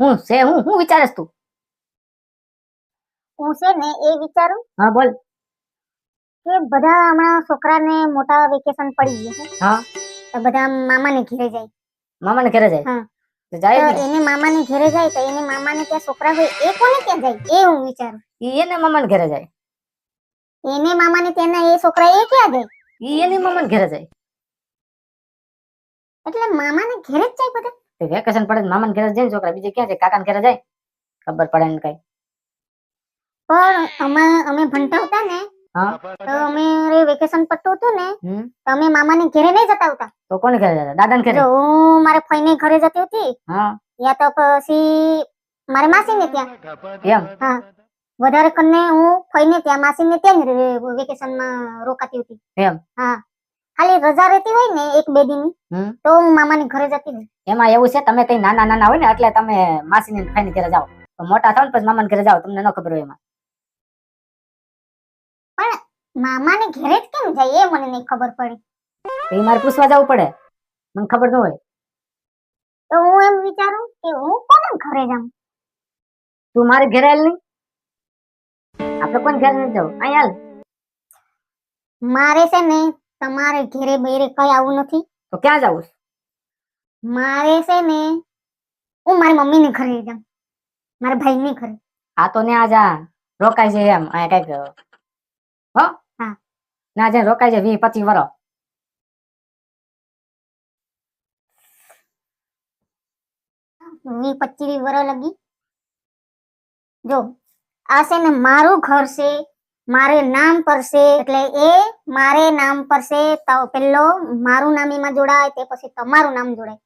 હું છે હું હું વિચારેસ તું? હું છે ને એ વિચારું? હા બોલ. કે બધા હમણાં છોકરાને મોટા વેકેશન પડી ગયા છે. હા. તો બધા મામાને ઘરે જાય. મામાને ઘરે જાય? હા. તો જાય તો. એને મામાને ઘરે જાય તો એને મામાને ત્યાં છોકરા હોય એ કોને ત્યાં જાય? એ હું વિચારું. એને મામાને ઘરે જાય. એને મામાને ત્યાંના એ છોકરા એ ક્યાં જાય? એની મામાને ઘરે જાય. એટલે મામાને ઘરે જ જાય બધા? વેકેશન પડે મામાને ઘરે જાય છોકરા બીજે ક્યાં છે કાકાને ઘરે જાય? ખબર પડે ને કઈ. પણ અમે અમે ભણતા હતા ને તો અમે વેકેશન પડતું હતું ને તો અમે મામાને ઘરે નહીં જતા હતા તો કોને ઘરે જાય દાદાને ઘરે? હું મારે ફઈને ઘરે જતી હતી. યા તો પછી મારે માસીને ત્યાં. એમ? હા. વધારે કરીને હું ફઈને ત્યાં માસીને ત્યાં વેકેશનમાં રોકાતી હતી. એમ? હા. ખાલી રજા રહેતી હોય ને એક બે દિનની તો હું મામાની ઘરે જતી હોય એમાં એવું છે તમે કઈ નાના નાના હોય ને એટલે તમે માસીને ની ફાઈને ઘરે જાઓ. તો મોટા થાવ ને પછી મામાને ઘરે જાઓ તમને ન ખબર હોય એમાં. પણ મામાને ઘરે જ કેમ જાય એ મને નહીં ખબર પડી. એ મારે પૂછવા જવું પડે. મને ખબર ન હોય. તો હું એમ વિચારું કે હું કોને ઘરે જાઉં? તું મારે ઘરે હાલ નહીં? આપણે કોણ ઘરે જાઉં. જવું અહીંયા હાલ. મારે છે ને તમારે ઘરે બેરે કઈ આવું નથી. તો ક્યાં જવું મારે છે ને હું મારી મમ્મીને ઘરે જાઉં. મારા ભાઈને ઘરે. આ તો ને જા રોકાય છે એમ આ કંઈક હો? હા. ના જઈને રોકાય છે વીસ પચીસ વરો વી પચીસ વર્ષ લગી. જો આ છે ને મારું ઘર છે. મારે નામ પર છે એટલે એ મારે નામ પર છે તો પેલો મારું નામ એમાં જોડાય તે પછી તમારું નામ જોડાય.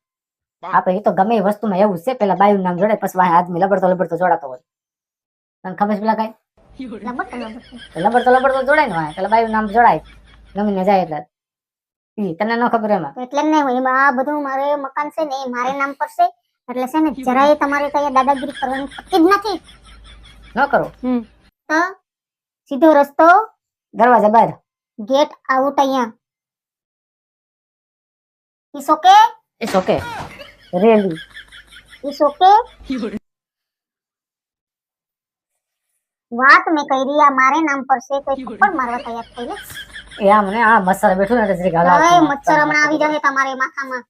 આપણે એ તો ગમે એ વસ્તુમાં એવું છે. પેલા બાયું નામ જોડે પછી વાય આદમી લબડતો લબડતો જોડાતો હોય. તને ખબર છે પેલા કઈ. લબડતો લબડતો. જોડાય ને વાય પેલા બાયું નામ જોડાય. ગમીને જાય એટલે. ઈ તને ન ખબર એમાં? એટલે જ નહીં એમાં આ બધું મારે મકાન છે ને એ મારે નામ પર છે એટલે છે ને જરાય તમારે કઈ દાદાગીરી કરવાની થતી જ નથી. ન કરો. તો સીધો રસ્તો દરવાજા બહાર ગેટ આઉટ અહીંયા. Is okay is okay really is okay વાત મેં કરી આ મારે નામ પર છે કોઈ પણ મારવા તૈયાર થઈ લે એ આ મને આ મચ્છર બેઠું ને એટલે ગાલા હવે મચ્છર હમણાં આવી જશે તમારે માથામાં.